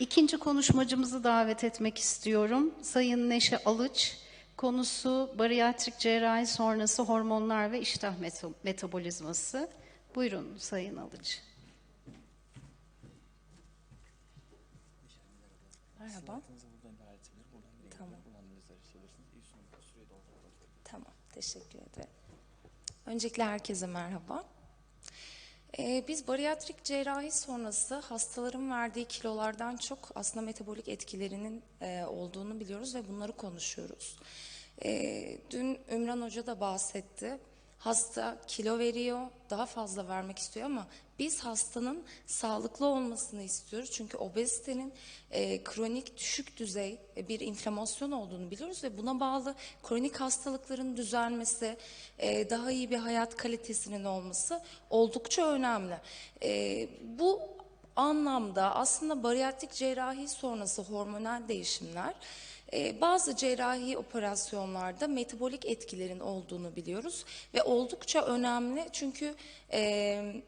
İkinci konuşmacımızı davet etmek istiyorum. Sayın Neşe Alıç. Konusu bariyatrik cerrahi sonrası hormonlar ve iştah meta- metabolizması. Buyurun Sayın Alıç. Merhaba. Tamam. Tamam, teşekkür ederim. Öncelikle herkese merhaba. Ee, biz bariyatrik cerrahi sonrası hastaların verdiği kilolardan çok aslında metabolik etkilerinin e, olduğunu biliyoruz ve bunları konuşuyoruz. Ee, dün Ümran Hoca da bahsetti. Hasta kilo veriyor, daha fazla vermek istiyor ama biz hastanın sağlıklı olmasını istiyoruz. Çünkü obezitenin e, kronik düşük düzey e, bir inflamasyon olduğunu biliyoruz ve buna bağlı kronik hastalıkların düzelmesi, e, daha iyi bir hayat kalitesinin olması oldukça önemli. E, bu anlamda aslında bariyatrik cerrahi sonrası hormonal değişimler bazı cerrahi operasyonlarda metabolik etkilerin olduğunu biliyoruz ve oldukça önemli çünkü e,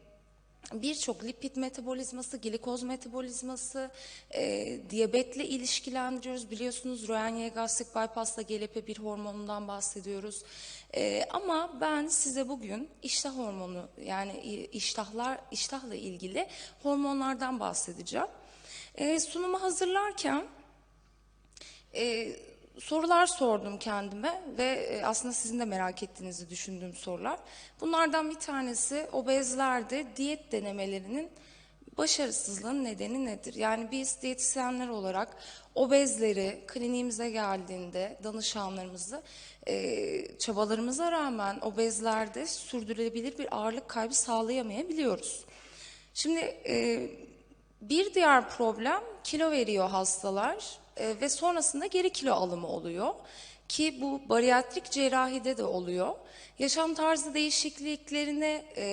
birçok lipid metabolizması, glikoz metabolizması, e, diyabetle ilişkilendiriyoruz. Biliyorsunuz Roentgen gastrik bypassla GLP-1 hormonundan bahsediyoruz. E, ama ben size bugün iştah hormonu yani iştahlar iştahla ilgili hormonlardan bahsedeceğim. E, sunumu hazırlarken e, sorular sordum kendime ve e, aslında sizin de merak ettiğinizi düşündüğüm sorular. Bunlardan bir tanesi obezlerde diyet denemelerinin başarısızlığın nedeni nedir? Yani biz diyetisyenler olarak obezleri kliniğimize geldiğinde danışanlarımızı e, çabalarımıza rağmen obezlerde sürdürülebilir bir ağırlık kaybı sağlayamayabiliyoruz. Şimdi e, bir diğer problem kilo veriyor hastalar e, ve sonrasında geri kilo alımı oluyor. Ki bu bariyatrik cerrahide de oluyor. Yaşam tarzı değişikliklerine e,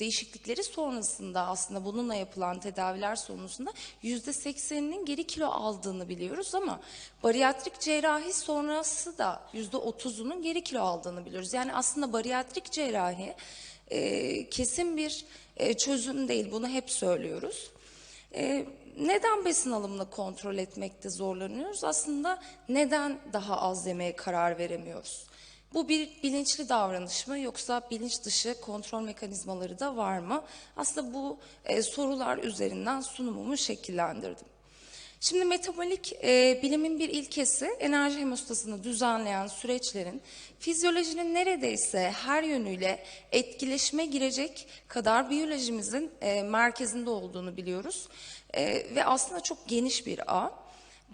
değişiklikleri sonrasında aslında bununla yapılan tedaviler sonucunda yüzde sekseninin geri kilo aldığını biliyoruz ama bariyatrik cerrahi sonrası da yüzde otuzunun geri kilo aldığını biliyoruz. Yani aslında bariyatrik cerrahi e, kesin bir e, çözüm değil. Bunu hep söylüyoruz. E, neden besin alımını kontrol etmekte zorlanıyoruz? Aslında neden daha az yemeye karar veremiyoruz? Bu bir bilinçli davranış mı yoksa bilinç dışı kontrol mekanizmaları da var mı? Aslında bu e, sorular üzerinden sunumumu şekillendirdim. Şimdi metabolik e, bilimin bir ilkesi enerji hemostasını düzenleyen süreçlerin fizyolojinin neredeyse her yönüyle etkileşime girecek kadar biyolojimizin e, merkezinde olduğunu biliyoruz. E, ve aslında çok geniş bir ağ.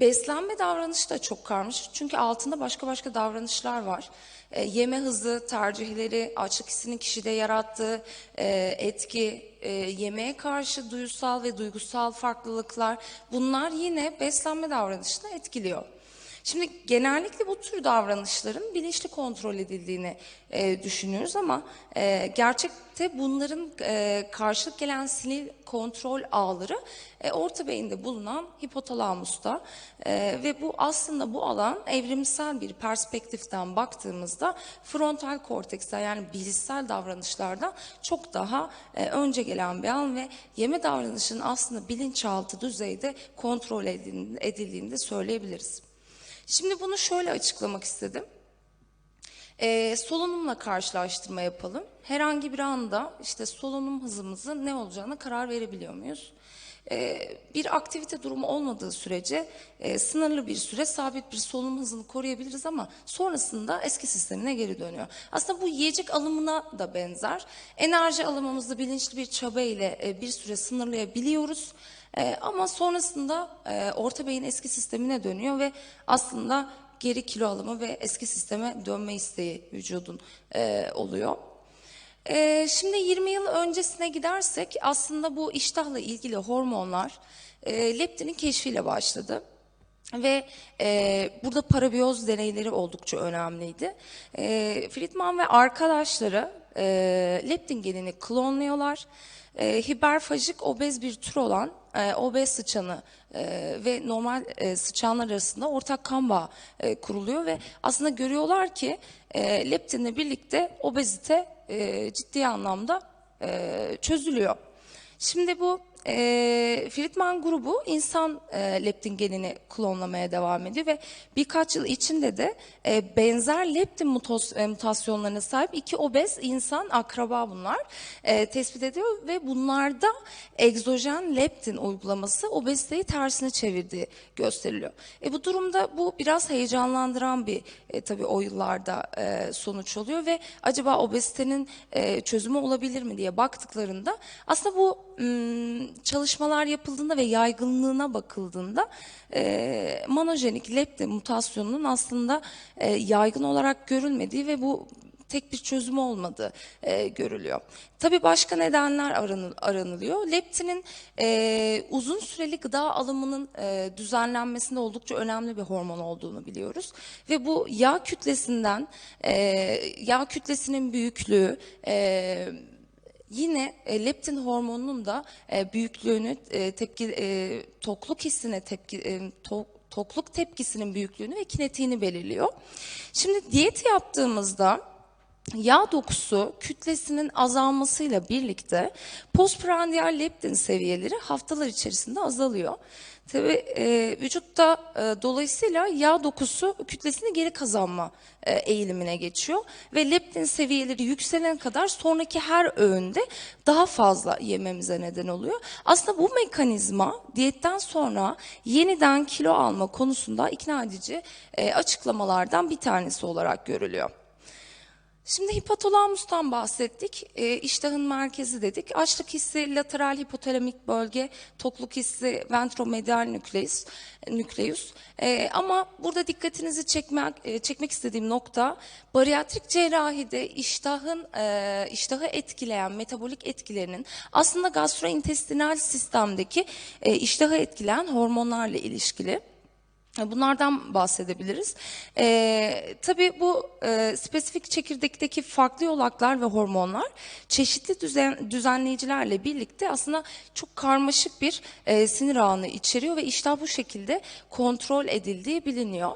Beslenme davranışı da çok karmış çünkü altında başka başka davranışlar var. E, yeme hızı, tercihleri, açlık hissinin kişide yarattığı e, etki, e, yemeğe karşı duyusal ve duygusal farklılıklar bunlar yine beslenme davranışını etkiliyor. Şimdi genellikle bu tür davranışların bilinçli kontrol edildiğini e, düşünüyoruz ama e, gerçekte bunların e, karşılık gelen sinir kontrol ağları e, orta beyinde bulunan hipotalamusta e, ve bu aslında bu alan evrimsel bir perspektiften baktığımızda frontal korteksten yani bilişsel davranışlardan çok daha e, önce gelen bir alan ve yeme davranışının aslında bilinçaltı düzeyde kontrol edildiğini de söyleyebiliriz. Şimdi bunu şöyle açıklamak istedim. Ee, solunumla karşılaştırma yapalım. Herhangi bir anda işte solunum hızımızın ne olacağına karar verebiliyor muyuz? Ee, bir aktivite durumu olmadığı sürece e, sınırlı bir süre sabit bir solunum hızını koruyabiliriz ama sonrasında eski sistemine geri dönüyor. Aslında bu yiyecek alımına da benzer. Enerji alımımızı bilinçli bir çaba ile e, bir süre sınırlayabiliyoruz. E, ama sonrasında e, orta beyin eski sistemine dönüyor ve aslında geri kilo alımı ve eski sisteme dönme isteği vücudun e, oluyor. E, şimdi 20 yıl öncesine gidersek aslında bu iştahla ilgili hormonlar e, leptinin keşfiyle başladı. Ve e, burada parabiyoz deneyleri oldukça önemliydi. E, Friedman ve arkadaşları e, leptin genini klonluyorlar. E, hiperfajik obez bir tür olan e, obez sıçanı e, ve normal e, sıçanlar arasında ortak kan bağı e, kuruluyor ve aslında görüyorlar ki e, leptinle birlikte obezite e, ciddi anlamda e, çözülüyor. Şimdi bu e, Friedman grubu insan e, leptin genini klonlamaya devam ediyor ve birkaç yıl içinde de e, benzer leptin mutos, e, mutasyonlarına sahip iki obez insan akraba bunlar e, tespit ediyor ve bunlarda egzojen leptin uygulaması obeziteyi tersine çevirdiği gösteriliyor. E, bu durumda bu biraz heyecanlandıran bir e, tabii o yıllarda e, sonuç oluyor ve acaba obezitenin e, çözümü olabilir mi diye baktıklarında aslında bu m, çalışmalar yapıldığında ve yaygınlığına bakıldığında e, monojenik leptin mutasyonunun aslında e, yaygın olarak görülmediği ve bu tek bir çözümü olmadığı e, görülüyor. Tabii başka nedenler aranı- aranılıyor. Leptinin e, uzun süreli gıda alımının e, düzenlenmesinde oldukça önemli bir hormon olduğunu biliyoruz. Ve bu yağ kütlesinden, e, yağ kütlesinin büyüklüğü, e, Yine e, leptin hormonunun da e, büyüklüğünü, e, tepki, e, tokluk hissine tepki, e, to- tokluk tepkisinin büyüklüğünü ve kinetiğini belirliyor. Şimdi diyet yaptığımızda yağ dokusu kütlesinin azalmasıyla birlikte postprandial leptin seviyeleri haftalar içerisinde azalıyor. Tabii e, vücutta e, dolayısıyla yağ dokusu kütlesini geri kazanma e, eğilimine geçiyor ve leptin seviyeleri yükselene kadar sonraki her öğünde daha fazla yememize neden oluyor. Aslında bu mekanizma diyetten sonra yeniden kilo alma konusunda ikna edici e, açıklamalardan bir tanesi olarak görülüyor. Şimdi hipotalamustan bahsettik. E, iştahın merkezi dedik. Açlık hissi lateral hipotalamik bölge, tokluk hissi ventromedial nükleus. nükleus. E, ama burada dikkatinizi çekmek e, çekmek istediğim nokta bariyatrik cerrahide iştahın e, iştahı etkileyen metabolik etkilerinin aslında gastrointestinal sistemdeki e, iştahı etkileyen hormonlarla ilişkili. Bunlardan bahsedebiliriz. Ee, tabii bu e, spesifik çekirdekteki farklı yolaklar ve hormonlar çeşitli düzen, düzenleyicilerle birlikte aslında çok karmaşık bir e, sinir ağını içeriyor ve iştah bu şekilde kontrol edildiği biliniyor.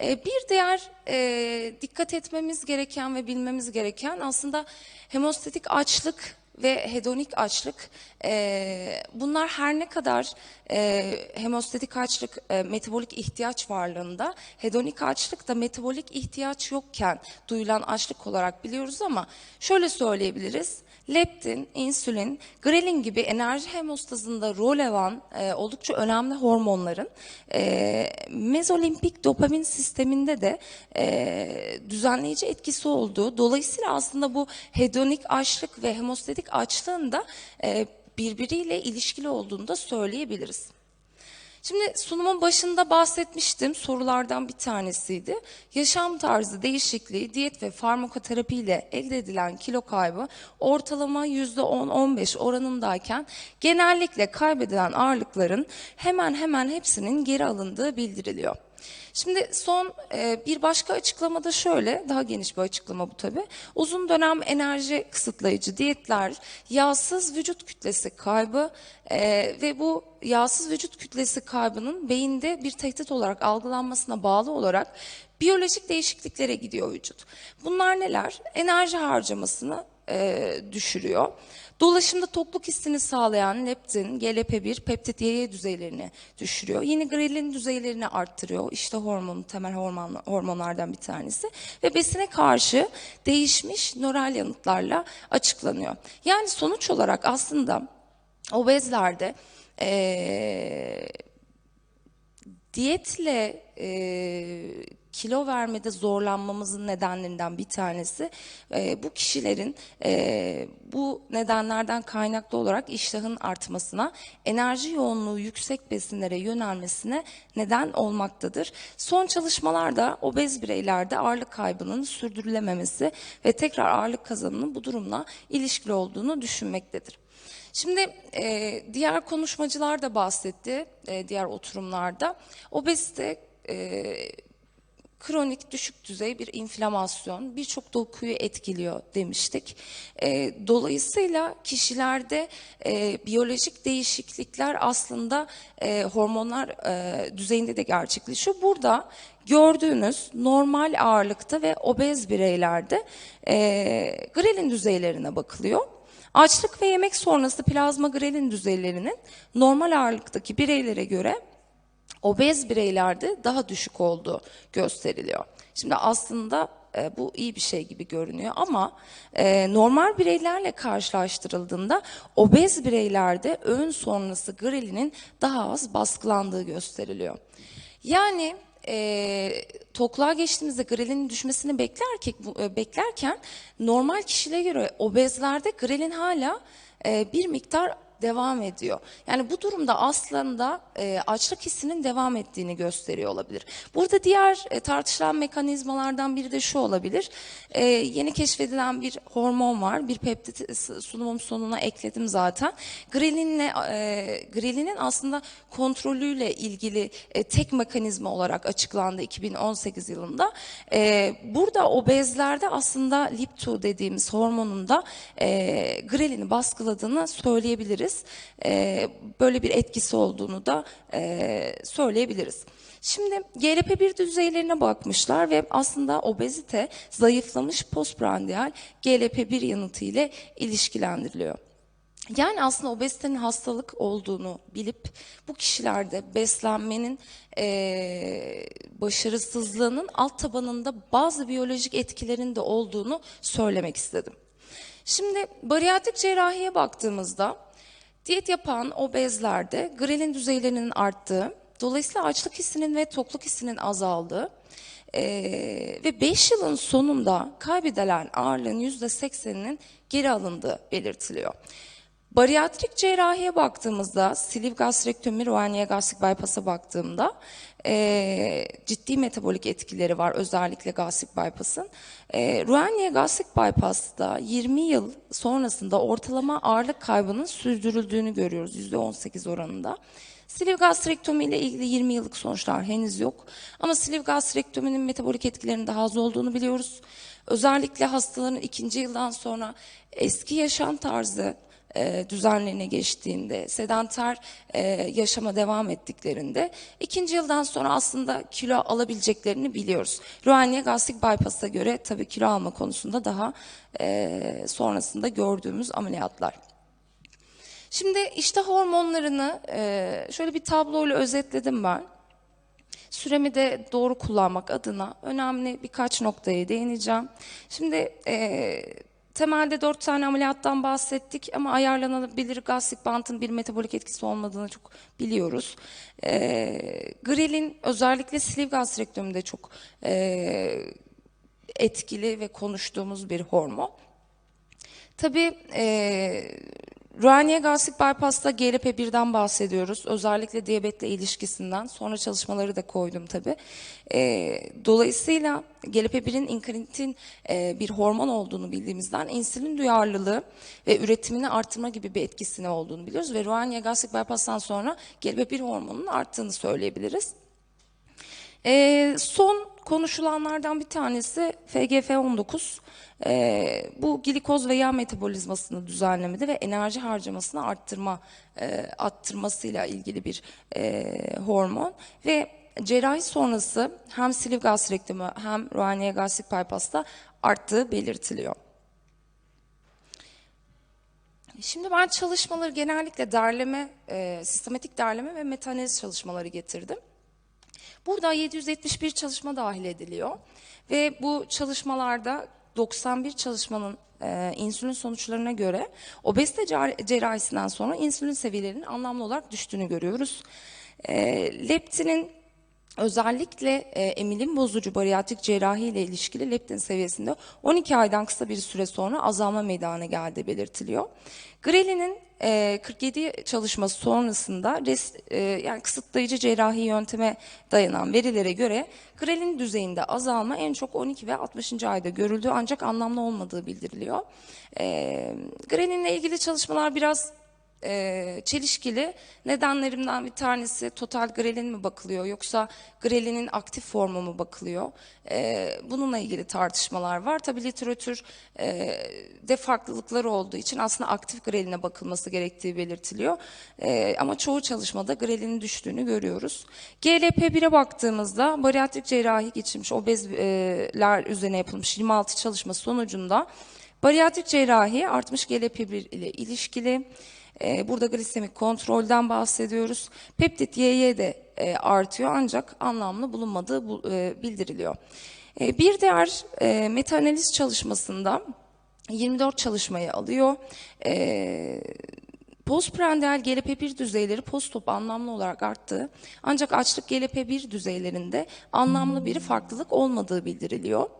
Ee, Bir diğer e, dikkat etmemiz gereken ve bilmemiz gereken aslında hemostatik açlık ve hedonik açlık e, bunlar her ne kadar e, hemostatik açlık e, metabolik ihtiyaç varlığında hedonik açlık da metabolik ihtiyaç yokken duyulan açlık olarak biliyoruz ama şöyle söyleyebiliriz. Leptin, insülin, grelin gibi enerji hemostazında rol alan e, oldukça önemli hormonların e, mezolimpik dopamin sisteminde de e, düzenleyici etkisi olduğu, dolayısıyla aslında bu hedonik açlık ve hemostatik açlığın da e, birbiriyle ilişkili olduğunu da söyleyebiliriz. Şimdi sunumun başında bahsetmiştim sorulardan bir tanesiydi. Yaşam tarzı değişikliği, diyet ve farmakoterapi ile elde edilen kilo kaybı ortalama %10-15 oranındayken genellikle kaybedilen ağırlıkların hemen hemen hepsinin geri alındığı bildiriliyor. Şimdi son e, bir başka açıklama da şöyle, daha geniş bir açıklama bu tabi. Uzun dönem enerji kısıtlayıcı diyetler, yağsız vücut kütlesi kaybı e, ve bu yağsız vücut kütlesi kaybının beyinde bir tehdit olarak algılanmasına bağlı olarak biyolojik değişikliklere gidiyor vücut. Bunlar neler? Enerji harcamasını e, düşürüyor. Dolaşımda tokluk hissini sağlayan leptin, GLP-1, peptit YY düzeylerini düşürüyor. Yine grelin düzeylerini arttırıyor. İşte hormonun temel hormon, hormonlardan bir tanesi. Ve besine karşı değişmiş nöral yanıtlarla açıklanıyor. Yani sonuç olarak aslında obezlerde eee diyetle e, kilo vermede zorlanmamızın nedenlerinden bir tanesi e, bu kişilerin e, bu nedenlerden kaynaklı olarak iştahın artmasına, enerji yoğunluğu yüksek besinlere yönelmesine neden olmaktadır. Son çalışmalarda obez bireylerde ağırlık kaybının sürdürülememesi ve tekrar ağırlık kazanımının bu durumla ilişkili olduğunu düşünmektedir. Şimdi e, diğer konuşmacılar da bahsetti e, diğer oturumlarda. Obezite e, kronik düşük düzey bir inflamasyon birçok dokuyu etkiliyor demiştik. E, dolayısıyla kişilerde e, biyolojik değişiklikler aslında e, hormonlar e, düzeyinde de gerçekleşiyor. Burada gördüğünüz normal ağırlıkta ve obez bireylerde e, grelin düzeylerine bakılıyor. Açlık ve yemek sonrası plazma grelin düzeylerinin normal ağırlıktaki bireylere göre obez bireylerde daha düşük olduğu gösteriliyor. Şimdi aslında e, bu iyi bir şey gibi görünüyor ama e, normal bireylerle karşılaştırıldığında obez bireylerde öğün sonrası grelinin daha az baskılandığı gösteriliyor. Yani e, tokluğa geçtiğimizde grelinin düşmesini beklerken, e, beklerken normal kişilere göre obezlerde grelin hala e, bir miktar devam ediyor. Yani bu durumda aslında e, açlık hissinin devam ettiğini gösteriyor olabilir. Burada diğer e, tartışılan mekanizmalardan biri de şu olabilir. E, yeni keşfedilen bir hormon var. Bir peptit sunumum sonuna ekledim zaten. Grelinle e, grelinin aslında kontrolüyle ilgili e, tek mekanizma olarak açıklandı 2018 yılında. E, burada obezlerde aslında LIP2 dediğimiz hormonun da e, grelini baskıladığını söyleyebiliriz. E, böyle bir etkisi olduğunu da e, söyleyebiliriz. Şimdi GLP-1 düzeylerine bakmışlar ve aslında obezite zayıflamış postprandial GLP-1 yanıtı ile ilişkilendiriliyor. Yani aslında obezitenin hastalık olduğunu bilip bu kişilerde beslenmenin eee, başarısızlığının alt tabanında bazı biyolojik etkilerin de olduğunu söylemek istedim. Şimdi bariyatrik cerrahiye baktığımızda diyet yapan obezlerde grelin düzeylerinin arttığı, dolayısıyla açlık hissinin ve tokluk hissinin azaldığı eee, ve 5 yılın sonunda kaybedilen ağırlığın %80'inin geri alındığı belirtiliyor. Bariyatrik cerrahiye baktığımızda, sleeve gastrektomi, Roentgen gastrik bypass'a baktığımda eee, ciddi metabolik etkileri var özellikle gastrik bypass'ın. Eee Roentgen gastrik bypass'ta 20 yıl sonrasında ortalama ağırlık kaybının sürdürüldüğünü görüyoruz %18 oranında. Sleeve gastrektomi ile ilgili 20 yıllık sonuçlar henüz yok. Ama sleeve gastrektominin metabolik etkilerinin daha az olduğunu biliyoruz. Özellikle hastaların ikinci yıldan sonra eski yaşam tarzı e, düzenlerine geçtiğinde, sedanter e, yaşama devam ettiklerinde ikinci yıldan sonra aslında kilo alabileceklerini biliyoruz. Roentgen gastrik bypass'a göre tabii kilo alma konusunda daha e, sonrasında gördüğümüz ameliyatlar. Şimdi iştah hormonlarını e, şöyle bir tabloyla özetledim ben. Süremi de doğru kullanmak adına önemli birkaç noktaya değineceğim. Şimdi e, temelde dört tane ameliyattan bahsettik ama ayarlanabilir gastrik bantın bir metabolik etkisi olmadığını çok biliyoruz. E, grelin özellikle sleeve gastrektomide çok e, etkili ve konuştuğumuz bir hormon. Tabii e, Roentgen gastrik bypass'ta GLP-1'den bahsediyoruz. Özellikle diyabetle ilişkisinden. Sonra çalışmaları da koydum tabii. E, dolayısıyla GLP-1'in inkretin e, bir hormon olduğunu bildiğimizden insülin duyarlılığı ve üretimini arttırma gibi bir etkisine olduğunu biliyoruz. Ve Roentgen gastrik bypass'tan sonra GLP-1 hormonunun arttığını söyleyebiliriz. Ee, son konuşulanlardan bir tanesi FGF-19. Ee, bu glikoz ve yağ metabolizmasını düzenlemede ve enerji harcamasını arttırma e, arttırmasıyla ilgili bir e, hormon ve cerrahi sonrası hem sleeve gastrektomi hem Roentgen gastrik bypass'ta arttığı belirtiliyor. Şimdi ben çalışmaları genellikle derleme, e, sistematik derleme ve metanaliz çalışmaları getirdim. Burada 771 çalışma dahil ediliyor ve bu çalışmalarda 91 çalışmanın e, insülin sonuçlarına göre obezite cer- cerrahisinden sonra insülin seviyelerinin anlamlı olarak düştüğünü görüyoruz. E, leptinin özellikle e, emilim bozucu bariyatrik cerrahi ile ilişkili leptin seviyesinde 12 aydan kısa bir süre sonra azalma meydana geldiği belirtiliyor. Grelinin e, 47 çalışması sonrasında res, e, yani kısıtlayıcı cerrahi yönteme dayanan verilere göre grelin düzeyinde azalma en çok 12 ve 60. ayda görüldü ancak anlamlı olmadığı bildiriliyor. E, grelinle ilgili çalışmalar biraz e, çelişkili. Nedenlerimden bir tanesi total grelin mi bakılıyor yoksa grelinin aktif formu mu bakılıyor? E, bununla ilgili tartışmalar var. Tabii literatür e, de farklılıkları olduğu için aslında aktif greline bakılması gerektiği belirtiliyor. E, ama çoğu çalışmada grelinin düştüğünü görüyoruz. GLP-1'e baktığımızda bariyatrik cerrahi geçirmiş obezler üzerine yapılmış 26 çalışma sonucunda Bariyatrik cerrahi artmış GLP-1 ile ilişkili. Ee, burada glisemik kontrolden bahsediyoruz. Peptit YY de e, artıyor ancak anlamlı bulunmadığı bu- e, bildiriliyor. E, bir diğer e, metaanaliz çalışmasında 24 çalışmayı alıyor. E, Postprandial GLP-1 düzeyleri postop anlamlı olarak arttı. Ancak açlık GLP-1 düzeylerinde anlamlı bir farklılık olmadığı bildiriliyor.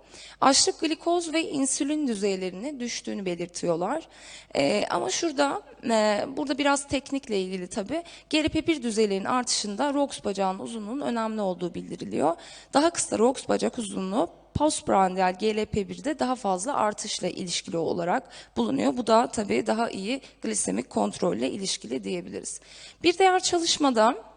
Açlık glikoz ve insülin düzeylerinin düştüğünü belirtiyorlar. Ee, ama şurada, e, burada biraz teknikle ilgili tabii. GLP-1 düzeylerinin artışında ROX bacağının uzunluğunun önemli olduğu bildiriliyor. Daha kısa ROX bacak uzunluğu postprandial GLP-1'de daha fazla artışla ilişkili olarak bulunuyor. Bu da tabii daha iyi glisemik kontrolle ilişkili diyebiliriz. Bir diğer çalışmada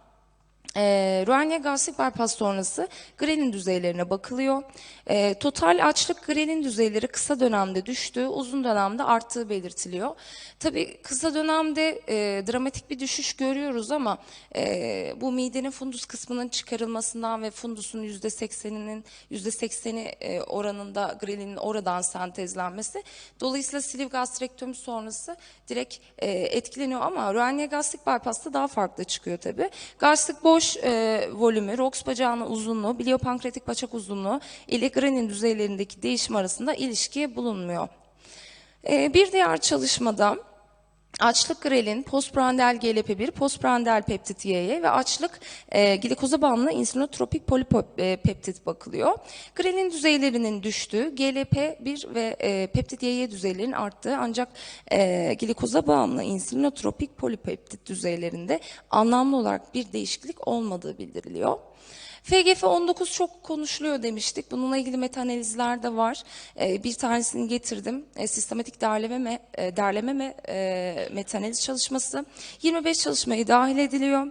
e, Ruania gastrik bypass sonrası grelin düzeylerine bakılıyor. E, total açlık grelin düzeyleri kısa dönemde düştü, uzun dönemde arttığı belirtiliyor. Tabii kısa dönemde e, dramatik bir düşüş görüyoruz ama e, bu midenin fundus kısmının çıkarılmasından ve fundusun %80'inin %80'i e, oranında grelinin oradan sentezlenmesi dolayısıyla sleeve gastrektomi sonrası direkt e, etkileniyor ama Ruania gastrik bypass'ta daha farklı çıkıyor tabii. Gastrik boş e, volümü, ROX bacağının uzunluğu, biliopankreatik bacak uzunluğu ile grenin düzeylerindeki değişim arasında ilişki bulunmuyor. E, bir diğer çalışmada açlık grelin, postprandial GLP-1, postprandial peptit YY ve açlık e, glikoza bağımlı insulinotropik polipeptit bakılıyor. Grelin düzeylerinin düştüğü, GLP-1 ve e, peptit YY düzeylerinin arttığı ancak e, glikoza bağımlı insulinotropik polipeptit düzeylerinde anlamlı olarak bir değişiklik olmadığı bildiriliyor. FGF-19 çok konuşuluyor demiştik. Bununla ilgili metaanalizler de var. Ee, bir tanesini getirdim. Ee, sistematik derleme e, derleme ve e, metaanaliz çalışması. 25 çalışmayı dahil ediliyor.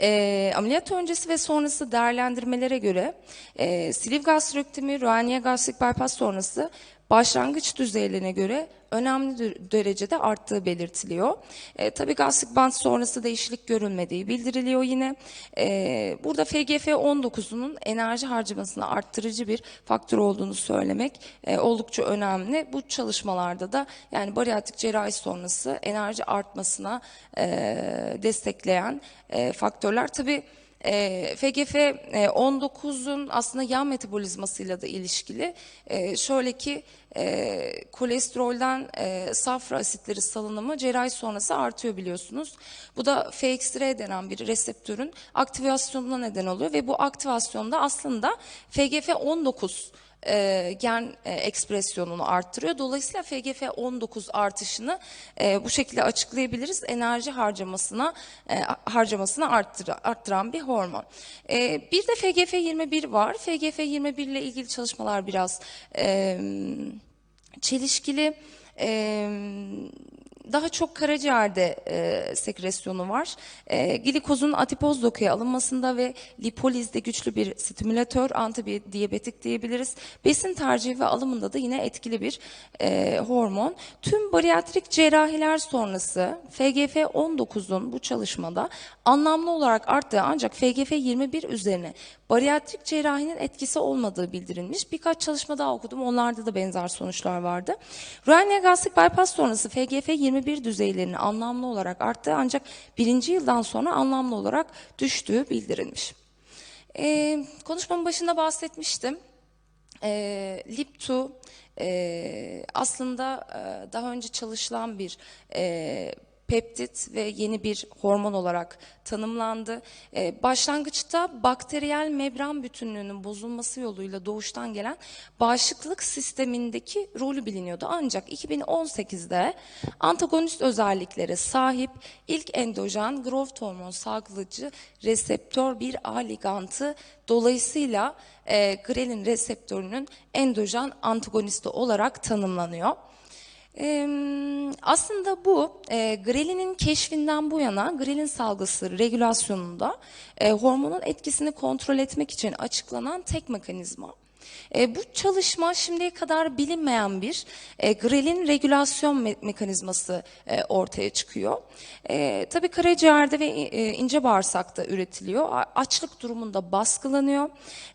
E, ameliyat öncesi ve sonrası değerlendirmelere göre e, sleeve gastrektomi, Ruania gastrik bypass sonrası başlangıç düzeylerine göre önemli derecede arttığı belirtiliyor. E, tabii gastrik bant sonrası değişiklik görülmediği bildiriliyor yine. E, burada FGF-19'unun enerji harcamasını arttırıcı bir faktör olduğunu söylemek e, oldukça önemli. Bu çalışmalarda da yani bariyatrik cerrahi sonrası enerji artmasına e, destekleyen e, faktörler. Tabii e, FGF e, 19'un aslında yan metabolizmasıyla da ilişkili. E, şöyle ki e, kolesterolden e, safra asitleri salınımı cerrahi sonrası artıyor biliyorsunuz. Bu da FXR denen bir reseptörün aktivasyonuna neden oluyor ve bu aktivasyonda aslında FGF-19 e, gen e, ekspresyonunu arttırıyor. Dolayısıyla FGF-19 artışını e, bu şekilde açıklayabiliriz. Enerji harcamasına e, harcamasını arttır, arttıran bir hormon. E, bir de FGF-21 var. FGF-21 ile ilgili çalışmalar biraz e, çelişkili. E, daha çok karaciğerde e, sekresyonu var. E, glikozun adipoz dokuya alınmasında ve lipolizde güçlü bir stimülatör, antidiyabetik diyebiliriz. Besin tercihi ve alımında da yine etkili bir e, hormon. Tüm bariyatrik cerrahiler sonrası FGF-19'un bu çalışmada anlamlı olarak arttığı ancak FGF-21 üzerine bariyatrik cerrahinin etkisi olmadığı bildirilmiş. Birkaç çalışma daha okudum. Onlarda da benzer sonuçlar vardı. Ruania gastrik bypass sonrası FGF-21 düzeylerinin anlamlı olarak arttığı ancak birinci yıldan sonra anlamlı olarak düştüğü bildirilmiş. Ee, konuşmamın başında bahsetmiştim. E, LIP2 e, aslında e, daha önce çalışılan bir e, peptit ve yeni bir hormon olarak tanımlandı. E, başlangıçta bakteriyel membran bütünlüğünün bozulması yoluyla doğuştan gelen bağışıklık sistemindeki rolü biliniyordu. Ancak 2018'de antagonist özelliklere sahip ilk endojen growth hormon salgılayıcı reseptör bir A ligantı dolayısıyla e, grelin reseptörünün endojen antagonisti olarak tanımlanıyor. Ee, aslında bu e, grelinin keşfinden bu yana grelin salgısı regülasyonunda e, hormonun etkisini kontrol etmek için açıklanan tek mekanizma. E, bu çalışma şimdiye kadar bilinmeyen bir e, grelin regülasyon me- mekanizması e, ortaya çıkıyor. E, tabii karaciğerde ve e, ince bağırsakta üretiliyor. A- Açlık durumunda baskılanıyor.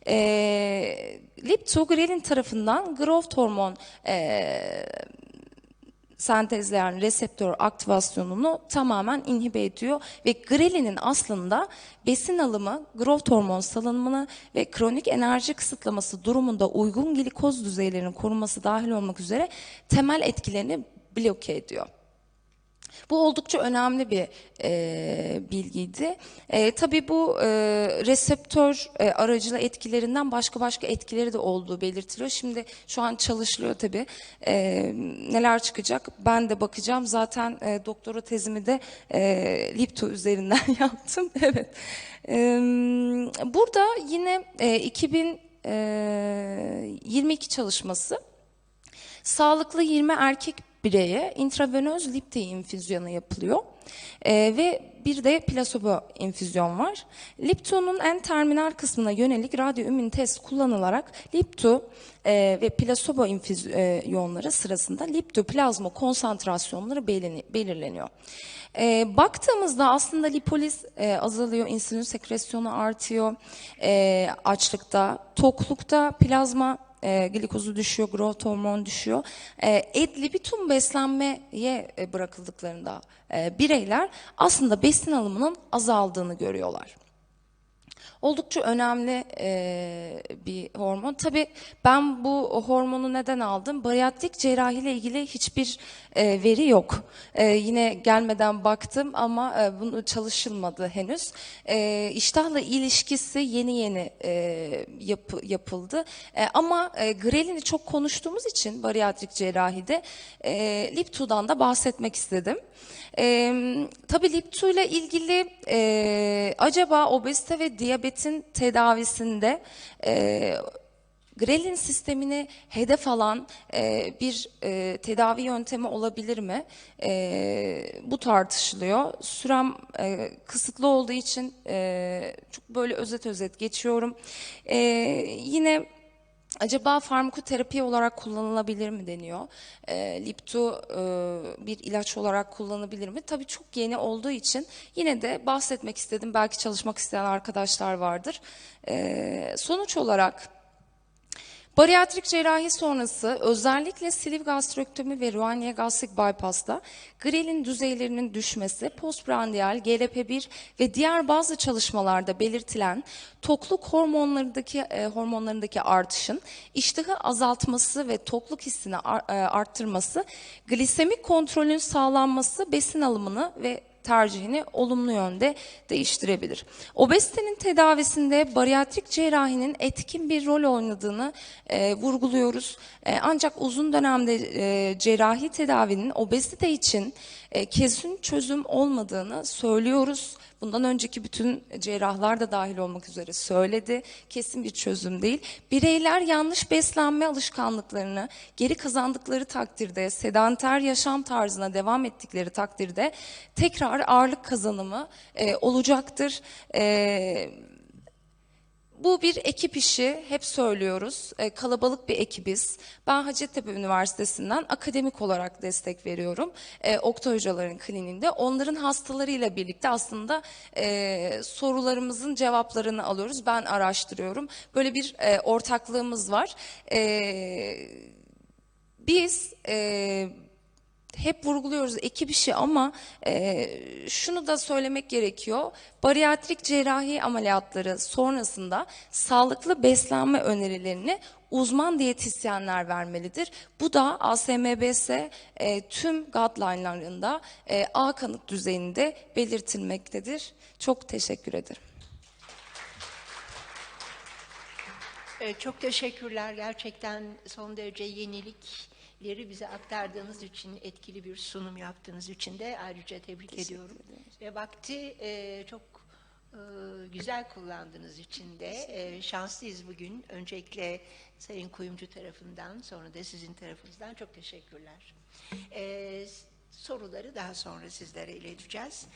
E, Liptogrelin tarafından growth hormon e, sentezleyen reseptör aktivasyonunu tamamen inhibe ediyor ve grelinin aslında besin alımı, growth hormon salınımını ve kronik enerji kısıtlaması durumunda uygun glikoz düzeylerinin korunması dahil olmak üzere temel etkilerini bloke ediyor. Bu oldukça önemli bir e, bilgiydi. E, tabii bu e, reseptör e, aracılı etkilerinden başka başka etkileri de olduğu belirtiliyor. Şimdi şu an çalışılıyor tabii. E, neler çıkacak ben de bakacağım. Zaten e, doktora tezimi de e, Lipto üzerinden yaptım. Evet. E, burada yine e, 2022 çalışması Sağlıklı 20 erkek bireye intravenöz lipti infüzyonu yapılıyor. Ee, ve bir de plasebo infüzyon var. Liptonun en terminal kısmına yönelik radyo test kullanılarak lipto e, ve plasebo infüzyonları sırasında liptoplazma konsantrasyonları belirleni- belirleniyor. Ee, baktığımızda aslında lipoliz e, azalıyor, insülin sekresyonu artıyor e, açlıkta, toklukta plazma e, glikozu düşüyor, growth hormon düşüyor. E, ad libitum beslenmeye e, bırakıldıklarında e, bireyler aslında besin alımının azaldığını görüyorlar. Oldukça önemli e, bir hormon. Tabii ben bu hormonu neden aldım? Bariyatrik cerrahi ile ilgili hiçbir e, veri yok. E, yine gelmeden baktım ama e, bunu çalışılmadı henüz. E, iştahla ilişkisi yeni yeni e, yapı, yapıldı. E, ama e, grelini çok konuştuğumuz için bariyatrik cerrahide e, Liptu'dan da bahsetmek istedim. E, tabii Liptu ile ilgili e, acaba obezite ve diyabetin tedavisinde e, Grelin sistemini hedef alan e, bir e, tedavi yöntemi olabilir mi? E, bu tartışılıyor. Sürem e, kısıtlı olduğu için e, çok böyle özet özet geçiyorum. E, yine Acaba farmakoterapi olarak kullanılabilir mi deniyor? E, Liptu e, bir ilaç olarak kullanılabilir mi? Tabii çok yeni olduğu için yine de bahsetmek istedim. Belki çalışmak isteyen arkadaşlar vardır. E, sonuç olarak Bariyatrik cerrahi sonrası özellikle siliv gastrektomi ve ruaniye gastrik bypass'ta grelin düzeylerinin düşmesi, postprandial, GLP-1 ve diğer bazı çalışmalarda belirtilen tokluk hormonlarındaki e, hormonlarındaki artışın iştahı azaltması ve tokluk hissini ar- e, arttırması, glisemik kontrolün sağlanması, besin alımını ve tercihini olumlu yönde değiştirebilir. Obezitenin tedavisinde bariyatrik cerrahinin etkin bir rol oynadığını e, vurguluyoruz. E, ancak uzun dönemde e, cerrahi tedavinin obezite için e, kesin çözüm olmadığını söylüyoruz. Bundan önceki bütün cerrahlar da dahil olmak üzere söyledi. Kesin bir çözüm değil. Bireyler yanlış beslenme alışkanlıklarını geri kazandıkları takdirde, sedanter yaşam tarzına devam ettikleri takdirde tekrar ağırlık kazanımı e, olacaktır. E, bu bir ekip işi, hep söylüyoruz. E, kalabalık bir ekibiz. Ben Hacettepe Üniversitesi'nden akademik olarak destek veriyorum. E, Hocaların kliniğinde. Onların hastalarıyla birlikte aslında e, sorularımızın cevaplarını alıyoruz. Ben araştırıyorum. Böyle bir e, ortaklığımız var. Biz... hep vurguluyoruz ekip işi ama e, şunu da söylemek gerekiyor. Bariyatrik cerrahi ameliyatları sonrasında sağlıklı beslenme önerilerini uzman diyetisyenler vermelidir. Bu da ASMBS e, tüm guideline'larında e, A kanıt düzeyinde belirtilmektedir. Çok teşekkür ederim. Ee, Çok teşekkürler. Gerçekten son derece yenilikleri bize aktardığınız için, etkili bir sunum yaptığınız için de ayrıca tebrik ediyorum. Ve vakti e, çok e, güzel kullandığınız için de e, şanslıyız bugün. Öncelikle Sayın Kuyumcu tarafından, sonra da sizin tarafınızdan çok teşekkürler. E, soruları daha sonra sizlere ileteceğiz.